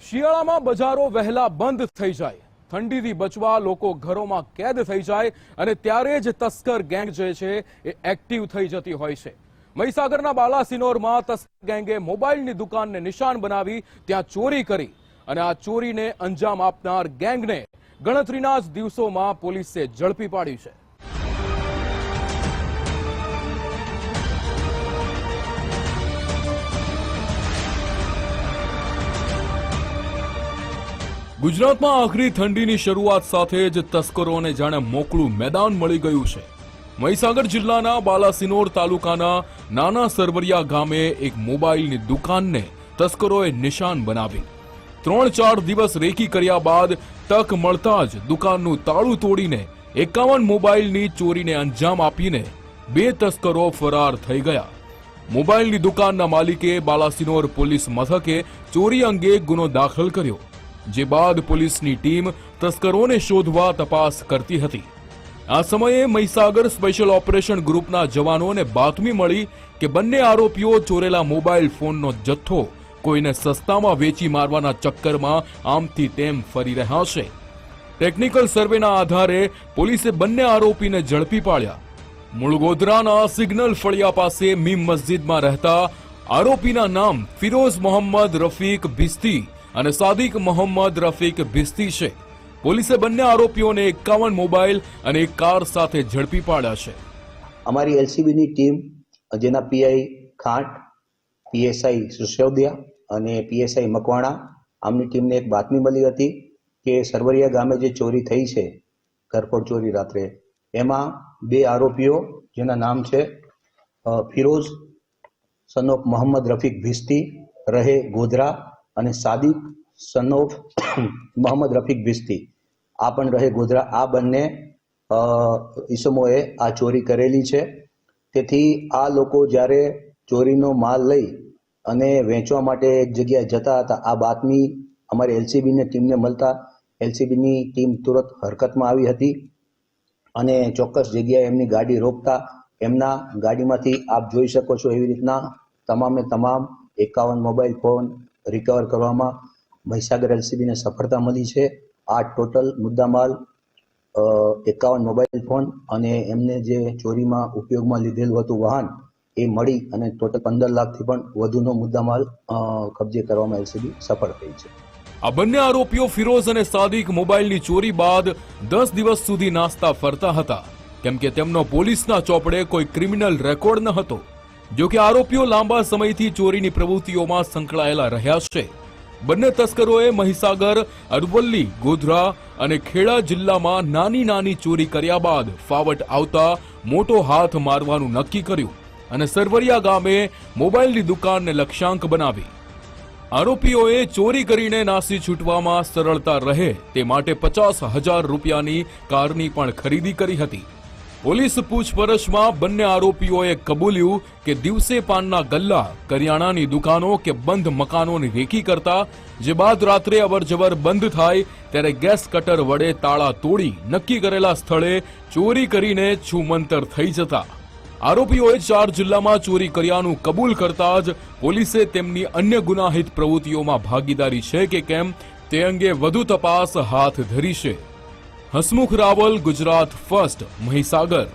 શિયાળામાં બજારો વહેલા બંધ થઈ જાય. ઠંડીથી બચવા લોકો ઘરોમાં કેદ થઈ જાય અને ત્યારે જ તસ્કર ગેંગ જે છે એ એક્ટિવ થઈ જતી હોય છે. મહીસાગરના બાલાસિનોરમાં તસ્કર ગેંગે મોબાઈલની દુકાનને નિશાન બનાવી ત્યાં ચોરી કરી અને આ ચોરીને અંજામ આપનાર ગેંગને ગણતરીના જ દિવસોમાં પોલીસે ઝડપી પાડી છે. ગુજરાતમાં આખરી ઠંડીની શરૂઆત સાથે જ તસ્કરોને જાણે મોકળું મેદાન મળી ગયું છે. મહીસાગર જિલ્લાના બાલાસિનોર તાલુકાના નાના સરવરિયા ગામે એક મોબાઈલની દુકાનને તસ્કરોએ નિશાન બનાવી ત્રણ ચાર દિવસ રેકી કર્યા બાદ તક મળતા જ દુકાનનું તાળું તોડીને એકાવન મોબાઈલની ચોરીને અંજામ આપીને બે તસ્કરો ફરાર થઈ ગયા. મોબાઈલની દુકાનના માલિકે બાલાસિનોર પોલીસ મથકે ચોરી અંગે ગુનો દાખલ કર્યો. જે બાદ પોલીસની ટીમ તસ્કરોને શોધવા તપાસ કરતી હતી. આ સમયે મહીસાગર સ્પેશિયલ ઓપરેશન ગ્રુપના જવાનોને બાતમી મળી કે બંને આરોપીઓ ચોરેલા મોબાઈલ ફોનનો જથ્થો કોઈને સસ્તામાં વેચી મારવાના ચક્કરમાં આમથી તેમ ફરી રહ્યા છે. ટેકનિકલ સર્વેના આધારે પોલીસે બંને આરોપીને ઝડપી પાડ્યા. મૂળગોધરાના સિગ્નલ ફળિયા પાસે મીમ મસ્જિદમાં રહેતા આરોપીના નામ ફિરોઝ મોહમ્મદ રફીક ભિસ્તી અને સાદિક મોહમ્મદ રફીક ભિસ્તી છે. પોલીસે બંને આરોપીઓને એકાવન મોબાઈલ અને એક કાર સાથે ઝડપી પાડ્યા છે. અમારી એલસીબીની ટીમ, જેના પીઆઈ ખાંટ, પીએસઆઈ સુશોદિયા અને પીએસઆઈ મકવાણા, આમની ટીમને એક બાતમી મળી હતી કે સરવરિયા ગામે જે ચોરી થઈ છે, ઘરફોડ ચોરી રાત્રે, એમાં બે આરોપીઓ, જેના નામ છે ફિરોઝ સનોફ મોહમ્મદ રફીક ભિસ્તી, રહે ગોધરા અને સાદિક સનોફ મોહમ્મદ રફીક ભિસ્તી આ પણ રહે ગોધરા. આ બંને ઈસમોએ આ ચોરી કરેલી છે. તેથી આ લોકો જ્યારે ચોરીનો માલ લઈ અને વેચવા માટે એક જગ્યાએ જતા હતા, આ બાતમી અમારી એલસીબીની ટીમને મળતા એલસીબીની ટીમ તુરંત હરકતમાં આવી હતી અને ચોક્કસ જગ્યાએ એમની ગાડી રોકતા એમના ગાડીમાંથી આપ જોઈ શકો છો એવી રીતના તમામે તમામ એકાવન મોબાઈલ ફોન રિકવર કરવામાં મહીસાગર એલસીબીને સફળતા મળી છે. આ ટોટલ મુદ્દામાલ એકાવન મોબાઈલ ફોન અને એમને જે ચોરીમાં ઉપયોગમાં લીધેલું હતું વાહન, એ મળી અને ટોટલ પંદર લાખથી પણ વધુનો મુદ્દામાલ કબજે કરવામાં એલસીબી સફળ થઈ છે. આ બંને આરોપીઓ ફિરોઝ અને સાદિક મોબાઈલની ચોરી બાદ દસ દિવસ સુધી નાસ્તા ફરતા હતા. કેમ કે તેમનો પોલીસના ચોપડે કોઈ ક્રિમિનલ રેકોર્ડ ન હતો. જો કે આરોપીઓ લાંબા સમયથી ચોરીની પ્રવૃત્તિઓમાં સંકળાયેલા રહ્યા છે. બંને તસ્કરોએ મહીસાગર, અરવલ્લી, ગોધરા અને ખેડા જિલ્લામાં નાની નાની ચોરી કર્યા બાદ ફાવટ આવતા મોટો હાથ મારવાનું નક્કી કર્યું અને સરવરિયા ગામે મોબાઈલની દુકાનને લક્ષ્યાંક બનાવી. આરોપીઓએ ચોરી કરીને નાસી છૂટવામાં સરળતા રહે તે માટે પચાસ હજાર રૂપિયાની કારની પણ ખરીદી કરી હતી. પોલીસ પૂછપરછમાં બંને આરોપીઓએ કબૂલ્યું કે દિવસે પાનના ગલ્લા, કરિયાણાની દુકાનો કે બંધ મકાનોની રેકી કરતા જે બાદ રાત્રે અવરજવર બંધ થાય ત્યારે ગેસ કટર વડે તાળા તોડી નક્કી કરેલા સ્થળે ચોરી કરીને છુમંતર થઈ જતા. આરોપીઓએ ચાર જિલ્લામાં ચોરી કર્યાનું કબૂલ કરતા જ પોલીસે તેમની અન્ય ગુનાહિત પ્રવૃત્તિઓમાં ભાગીદારી છે કે કેમ તે અંગે વધુ તપાસ હાથ ધરી છે. હસમુખ રાવલ ગુજરાત ફર્સ્ટ મહીસાગર.